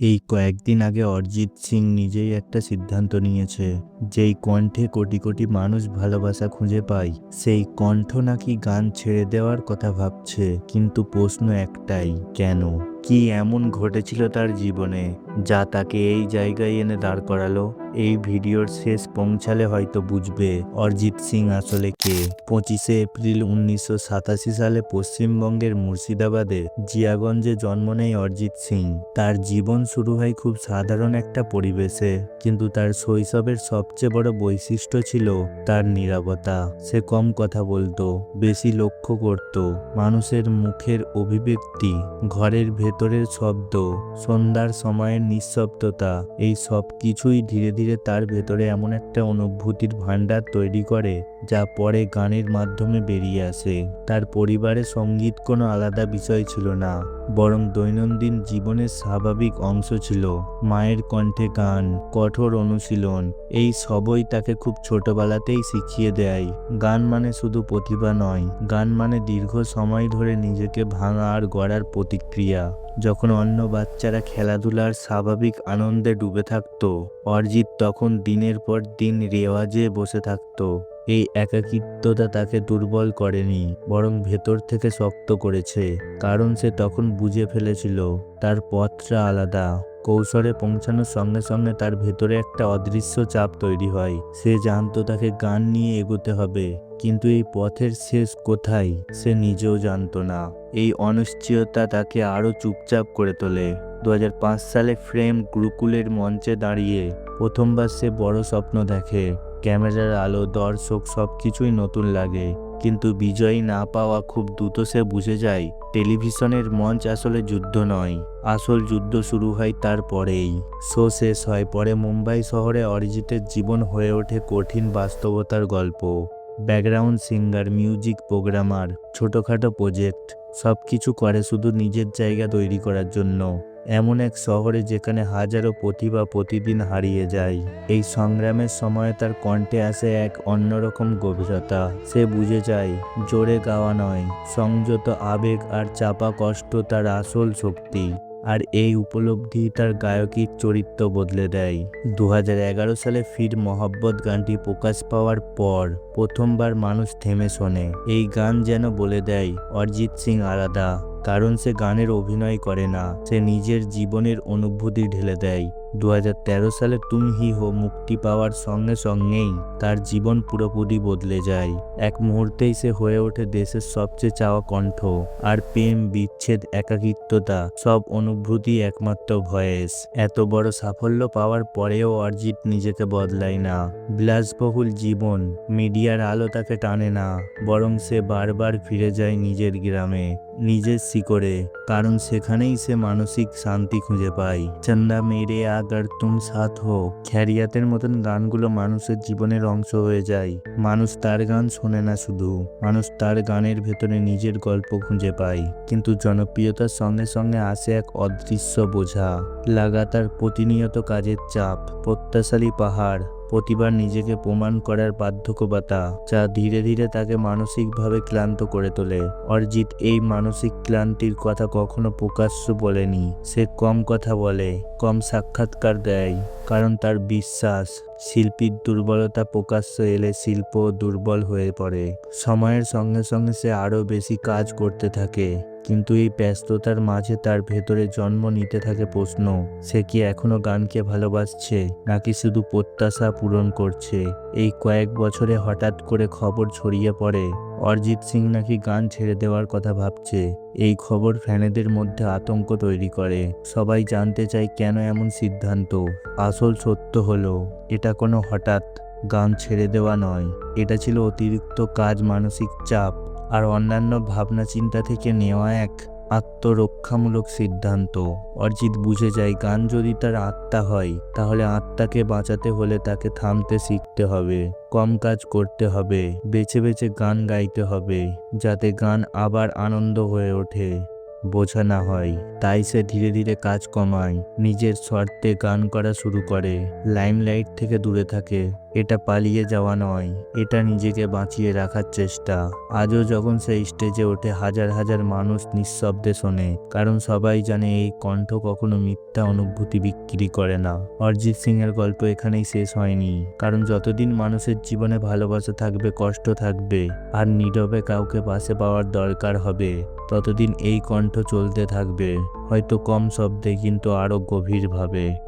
এই কয়েকদিন আগে অরিজিৎ সিং নিজেই একটা সিদ্ধান্ত নিয়েছে, যেই কণ্ঠে কোটি কোটি মানুষ ভালোবাসা খুঁজে পায়, সেই কণ্ঠ নাকি গান ছেড়ে দেওয়ার কথা ভাবছে, কিন্তু প্রশ্ন একটাই, কেন? কি এমন ঘটেছিল তার জীবনে? যা তাকে এই জায়গায় এনে দাঁড় করালো। এই ভিডিওর শেষ পৌঁছালে হয়তো বুঝবে অরিজিৎ সিং আসলে কে। পঁচিশে এপ্রিল উনিশশো সাতাশি সালে পশ্চিমবঙ্গের মুর্শিদাবাদে জিয়াগঞ্জে জন্ম নেয় অরিজিৎ সিং। তার জীবন শুরু হয় খুব সাধারণ একটা পরিবেশে, কিন্তু তার শৈশবের সবচেয়ে বড় বৈশিষ্ট্য ছিল তার নীরবতা। সে কম কথা বলতো, বেশি লক্ষ্য করত, মানুষের মুখের অভিব্যক্তি, ঘরের ভেতরের শব্দ, সন্ধ্যার সময়ের নিঃশব্দতা, এই সব কিছুই ধীরে ধীরে তার ভেতরে এমন একটা অনুভূতির ভাণ্ডার তৈরি করে, যা পরে গানের মাধ্যমে বেরিয়ে আসে। তার পরিবারে সংগীত কোনো আলাদা বিষয় ছিল না, বরং দৈনন্দিন জীবনের স্বাভাবিক অংশ ছিল। মায়ের কণ্ঠে গান, কঠোর অনুশীলন, এই সবই তাকে খুব ছোটবেলাতেই শিখিয়ে দেয়। গান মানে শুধু প্রতিভা নয়, গান মানে দীর্ঘ সময় ধরে নিজেকে ভাঙা আর গড়ার প্রতিক্রিয়া। যখন অন্য বাচ্চারা খেলাধুলার স্বাভাবিক আনন্দে ডুবে থাকত, অরিজিৎ তখন দিনের পর দিন রেওয়াজে বসে থাকতো। এই একাকিত্বতা তাকে দুর্বল করেনি, বরং ভেতর থেকে শক্ত করেছে। কারণ সে তখন বুঝে ফেলেছিল, তার পথটা আলাদা। কৌশলে পৌঁছানোর সঙ্গে সঙ্গে তার ভেতরে একটা অদৃশ্য চাপ তৈরি হয়। সে জানতো তাকে গান নিয়ে এগোতে হবে, কিন্তু এই পথের শেষ কোথায়, সে নিজেও জানতো না। এই অনিশ্চয়তা তাকে আরও চুপচাপ করে তোলে। দু হাজার পাঁচ সালে ফ্রেম গুরুকুলের মঞ্চে দাঁড়িয়ে প্রথমবার সে বড় স্বপ্ন দেখে। ক্যামেরার আলো, দর্শক সব কিছুই নতুন লাগে। কিন্তু বিজয়ী না পাওয়া খুব দ্রুত সে বুঝে যায়, টেলিভিশনের মঞ্চ আসলে যুদ্ধ নয়। আসল যুদ্ধ শুরু হয় তারপরেই শো শেষ হয় পরে মুম্বাই শহরে অরিজিতের জীবন হয়ে ওঠে কঠিন বাস্তবতার গল্প। ব্যাকগ্রাউন্ড সিঙ্গার, মিউজিক প্রোগ্রামার, ছোটোখাটো প্রজেক্ট সব কিছু করে শুধু নিজের জায়গা তৈরি করার জন্য। এমন এক শহরে যেখানে হাজারো প্রতিভা প্রতিদিন হারিয়ে যায়। এই সংগ্রামের সময় তার কণ্ঠে আসে এক অন্যরকম গভীরতা। সে বুঝে যায়, জোরে গাওয়া নয়, সংযত আবেগ আর চাপা কষ্ট তার আসল শক্তি। আর এই উপলব্ধি তার গায়কীর চরিত্র বদলে দেয়। দু হাজার এগারো সালে ফির মহব্বত গানটি প্রকাশ পাওয়ার পর প্রথমবার মানুষ থেমে শোনে। এই গান যেন বলে দেয়, অরিজিৎ সিং আলাদা কারণ সে গানের অভিনয় করে না সে নিজের জীবনের অনুভূতি ঢেলে দেয়। দু হাজার তেরো সালে তুম হি হো মুক্তি পাওয়ার সঙ্গে সঙ্গেই তার জীবন পুরোপুরি বদলে যায়। এক মুহূর্তেই সে হয়ে ওঠে দেশের সবচেয়ে চাওয়া কণ্ঠ আর প্রেম, বিচ্ছেদ, একাকিত্বতা সব অনুভূতি একমাত্র ভয়েস। এত বড় সাফল্য পাওয়ার পরেও অরিজিৎ নিজেকে বদলায় না। বিলাসবহুল জীবন মিডিয়ার আলো তাকে টানে না, বরং সে বারবার ফিরে যায় নিজের গ্রামে, নিজের শিকড়ে, কারণ সেখানেই সে মানসিক শান্তি খুঁজে পায়। চন্দা মেরে আগার তুম সাথ হো খ্যারিয়াতের মতন গানগুলো মানুষের জীবনের অংশ হয়ে যায়। মানুষ তার গান শোনে না শুধু, মানুষ তার গানের ভেতরে নিজের গল্প খুঁজে পায়। কিন্তু জনপ্রিয়তার সঙ্গে সঙ্গে আসে এক অদৃশ্য বোঝা। লাগাতার প্রতিনিয়ত কাজের চাপ, প্রত্যাশালী পাহাড় প্রতিবার নিজেকে প্রমাণ করার বাধ্যকতা যা ধীরে ধীরে তাকে মানসিকভাবে ক্লান্ত করে তোলে। অরিজিৎ এই মানসিক ক্লান্তির কথা কখনো প্রকাশ্য বলেনি। সে কম কথা বলে, কম সাক্ষাৎকার দেয়, কারণ তার বিশ্বাস, শিল্পীর দুর্বলতা প্রকাশ্য এলে শিল্প দুর্বল হয়ে পড়ে। সময়ের সঙ্গে সঙ্গে সে আরও বেশি কাজ করতে থাকে। কিন্তু এই ব্যস্ততার মাঝে তার ভেতরে জন্ম নিতে থাকে প্রশ্ন, সে কি এখনও গানকে ভালোবাসছে, নাকি শুধু প্রত্যাশা পূরণ করছে? এই কয়েক বছরে হঠাৎ করে খবর ছড়িয়ে পড়ে, অরিজিৎ সিং নাকি গান ছেড়ে দেওয়ার কথা ভাবছে। এই খবর ফ্যানেদের মধ্যে আতঙ্ক তৈরি করে। সবাই জানতে চায় কেন এমন সিদ্ধান্ত। আসল সত্য হলো, এটা কোনো হঠাৎ, গান ছেড়ে দেওয়া নয়। এটা ছিল অতিরিক্ত কাজ, মানসিক চাপ। আর অন্যান্য ভাবনা চিন্তা থেকে নেওয়া এক আত্মরক্ষামূলক সিদ্ধান্ত। অরিজিৎ বুঝে যায়, গান যদি তার আত্মা হয়, তাহলে আত্মাকে বাঁচাতে হলে তাকে থামতে শিখতে হবে, কম কাজ করতে হবে, বেছে বেছে গান গাইতে হবে, যাতে গান আবার আনন্দ হয়ে ওঠে। বোঝা না হয়। তাই সে ধীরে ধীরে কাজ কমায়। নিজের স্বার্থে গান করা শুরু করে। লাইমলাইট থেকে দূরে থাকে। এটা পালিয়ে যাওয়া নয়। এটা নিজেকে বাঁচিয়ে রাখার চেষ্টা। আজও যখন সে স্টেজে ওঠে, হাজার হাজার মানুষ নিঃশব্দে শোনে। কারণ সবাই জানে এই কণ্ঠ কখনো মিথ্যা অনুভূতি বিক্রি করে না। অরিজিৎ সিং এর গল্প এখানেই শেষ হয়নি। কারণ যতদিন মানুষের জীবনে ভালোবাসা থাকবে, কষ্ট থাকবে, আর নীরবে কাউকে পাশে পাওয়ার দরকার হবে। ততদিন এই কণ্ঠ চলতে থাকবে। হয়তো কম শব্দে কিন্তু আরও গভীরভাবে।